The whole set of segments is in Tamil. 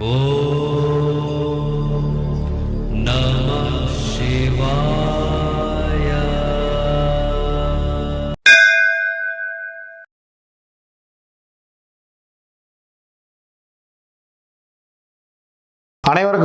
அனைவருக்கும்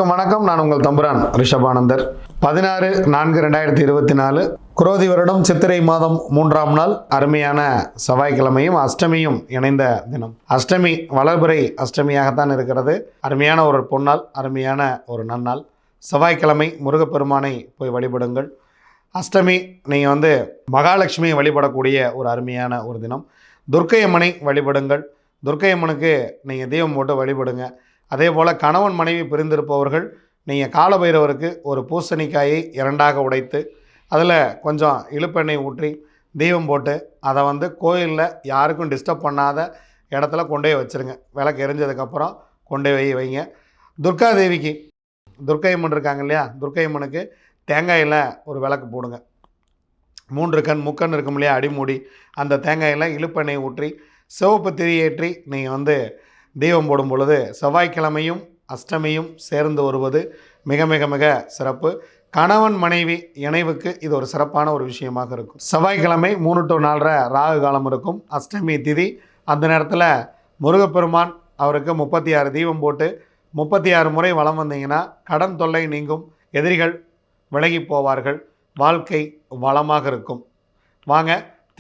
வணக்கம். நான் உங்கள் தம்புரான் ரிஷபானந்தர். பதினாறு நான்கு ரெண்டாயிரத்தி இருபத்தி நாலு குரோதி வருடம் சித்திரை மாதம் மூன்றாம் நாள் அருமையான செவ்வாய்க்கிழமையும் அஷ்டமியும் இணைந்த தினம். அஷ்டமி வளர்பிறை அஷ்டமியாகத்தான் இருக்கிறது. அருமையான ஒரு பொன்னாள் அருமையான ஒரு நன்னாள். செவ்வாய்க்கிழமை முருகப்பெருமானை போய் வழிபடுங்கள். அஷ்டமி நீங்கள் வந்து மகாலட்சுமியை வழிபடக்கூடிய ஒரு அருமையான ஒரு தினம். துர்க்கையம்மனை வழிபடுங்கள். துர்க்கை அம்மனுக்கு நீங்கள் தீபம் போட்டு வழிபடுங்க. அதே போல் கணவன் மனைவி பிரிந்திருப்பவர்கள் நீங்கள் காலபைரவருக்கு ஒரு பூசணிக்காயை இரண்டாக உடைத்து அதில் கொஞ்சம் இழுப்பெண்ணெய் ஊற்றி தீபம் போட்டு அதை வந்து கோயிலில் யாருக்கும் டிஸ்டர்ப் பண்ணாத இடத்துல கொண்டு போய் வச்சுருங்க. விளக்கு எரிஞ்சதுக்கப்புறம் கொண்டு போய் வைங்க. துர்கா தேவிக்கு துர்க்கை அம்மன் இருக்காங்க இல்லையா? துர்க்கை அம்மனுக்கு தேங்காயில் ஒரு விளக்கு போடுங்க. மூன்று கண் முக்கண் இருக்கும் இல்லையா? அடிமூடி. அந்த தேங்காயில் இழுப்பெண்ணெய் ஊற்றி சிவப்பு திரியேற்றி நீங்கள் வந்து தீபம் போடும் பொழுது செவ்வாய்க்கிழமையும் அஷ்டமியும் சேர்ந்து வருவது மிக மிக மிக சிறப்பு. கணவன் மனைவி இணைவுக்கு இது ஒரு சிறப்பான ஒரு விஷயமாக இருக்கும். செவ்வாய்க்கிழமை மூணு டு நாலரை ராகு காலம் இருக்கும். அஷ்டமி திதி. அந்த நேரத்தில் முருகப்பெருமான் அவருக்கு முப்பத்தி ஆறு தீபம் போட்டு முப்பத்தி ஆறு முறை வளம் வந்தீங்கன்னா கடன் தொல்லை நீங்கும். எதிரிகள் விலகி போவார்கள். வாழ்க்கை வளமாக இருக்கும். வாங்க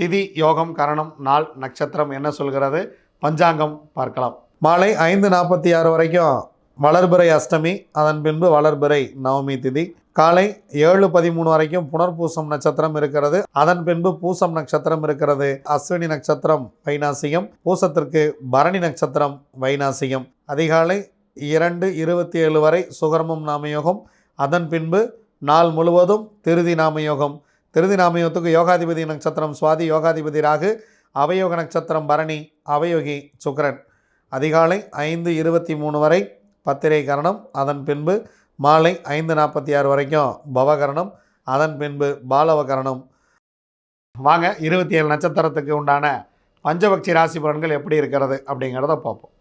திதி யோகம் கரணம் நாள் நட்சத்திரம் என்ன சொல்கிறது? பஞ்சாங்கம் பார்க்கலாம். மாலை ஐந்து நாற்பத்தி ஆறு வரைக்கும் வளர்பிறை அஷ்டமி அதன் பின்பு வளர்பிறை நவமி திதி. காலை ஏழு பதிமூணு வரைக்கும் புனர்பூசம் நட்சத்திரம் இருக்கிறது. அதன் பின்பு பூசம் நட்சத்திரம் இருக்கிறது. அஸ்வினி நட்சத்திரம் வைனாசியம் பூசத்திற்கு பரணி நட்சத்திரம் வைனாசியம் அதிகாலை இரண்டு இருபத்தி ஏழு வரை சுகர்மம் நாமயோகம். அதன் பின்பு நாள் முழுவதும் திருதி நாமயோகம். திருதி நாமயோகத்துக்கு யோகாதிபதி நட்சத்திரம் சுவாதி யோகாதிபதி ராகு அவயோக நட்சத்திரம் பரணி அவயோகி சுக்கரன். அதிகாலை ஐந்து இருபத்தி மூணு வரை பத்திரை கரணம் அதன் பின்பு மாலை ஐந்து நாற்பத்தி ஆறு வரைக்கும் பவகரணம் அதன் பின்பு பாலவகரணம். வாங்க இருபத்தி ஏழு நட்சத்திரத்துக்கு உண்டான பஞ்சபக்ஷி ராசி பலன்கள் எப்படி இருக்கிறது அப்படிங்கிறத பார்ப்போம்.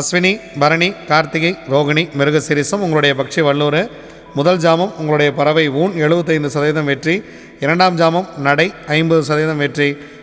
அஸ்வினி பரணி கார்த்திகை ரோகிணி மிருகசிரிசம் உங்களுடைய பக்ஷி வல்லூர். முதல் ஜாமம் உங்களுடைய பறவை ஊன் எழுபத்தைந்து சதவீதம் வெற்றி. இரண்டாம் ஜாமம் நடை ஐம்பது சதவீதம் வெற்றி.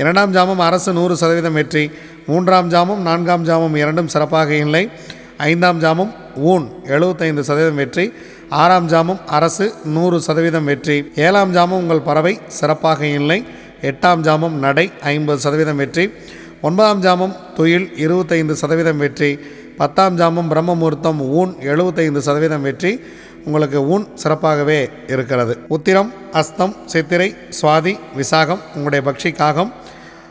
இரண்டாம் ஜாமம் அரசு நூறு சதவீதம் வெற்றி மூன்றாம் ஜாமம் நான்காம் ஜாமம் இரண்டும் சிறப்பாக இல்லை. ஐந்தாம் ஜாமம் ஊன் எழுபத்தைந்து சதவீதம் வெற்றி ஆறாம் ஜாமம் அரசு நூறு சதவீதம் வெற்றி. ஏழாம் ஜாமம் உங்கள் பறவை சிறப்பாக இல்லை. எட்டாம் ஜாமம் நடை ஐம்பது சதவீதம் வெற்றி. ஒன்பதாம் ஜாமம் துயில் இருபத்தைந்து சதவீதம் வெற்றி. பத்தாம் ஜாமம் பிரம்ம முகூர்த்தம் ஊன் எழுபத்தைந்து சதவீதம் வெற்றி. உங்களுக்கு ஊன் சிறப்பாகவே இருக்கிறது. உத்திரம் அஸ்தம் சித்திரை சுவாதி விசாகம் உங்களுடைய பக்ஷி காகம்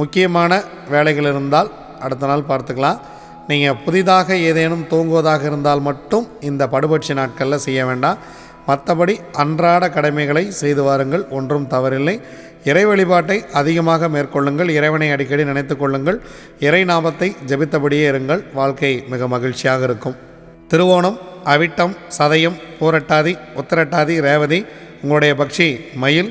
முக்கியமான வேலைகள் இருந்தால் அடுத்த நாள் பார்த்துக்கலாம். நீங்கள் புதிதாக ஏதேனும் தூங்குவதாக இருந்தால் மட்டும் இந்த படுபட்சி நாட்களில் செய்ய வேண்டாம். மற்றபடி அன்றாட கடமைகளை செய்து வாருங்கள் ஒன்றும் தவறில்லை. இறை வழிபாட்டை அதிகமாக மேற்கொள்ளுங்கள் இறைவனை அடிக்கடி நினைத்து கொள்ளுங்கள் இறை நாமத்தை ஜெபித்தபடியே இருங்கள் வாழ்க்கை மிக மகிழ்ச்சியாக இருக்கும். திருவோணம் அவிட்டம் சதயம் பூரட்டாதி உத்திரட்டாதி ரேவதி உங்களுடைய பக்ஷி மயில்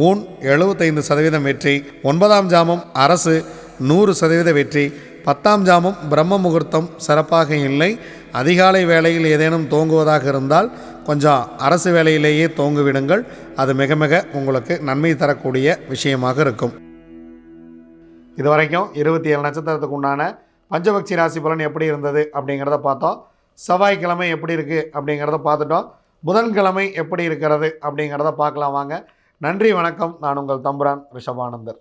ஊன் எழுபத்தைந்து சதவீதம் வெற்றி ஒன்பதாம் ஜாமம் அரசு நூறு சதவீத வெற்றி பத்தாம் ஜாமம் பிரம்ம முகூர்த்தம் சிறப்பாக இல்லை. அதிகாலை வேளையில் ஏதேனும் தோங்குவதாக இருந்தால் கொஞ்சம் அரசு வேலையிலேயே தோங்குவிடுங்கள். அது மிக மிக உங்களுக்கு நன்மை தரக்கூடிய விஷயமாக இருக்கும். இது வரைக்கும் இருபத்தி ஏழு நட்சத்திரத்துக்கு உண்டான பஞ்சபக்ஷி ராசி பலன் எப்படி இருந்தது அப்படிங்கிறத பார்த்தோம். செவ்வாய்க்கிழமை எப்படி இருக்குது அப்படிங்கிறத பார்த்துட்டோம். புதன்கிழமை எப்படி இருக்கிறது அப்படிங்கிறத பார்க்கலாம் வாங்க. நன்றி வணக்கம். நான் உங்கள் தம்புரான் ரிஷபானந்தர்.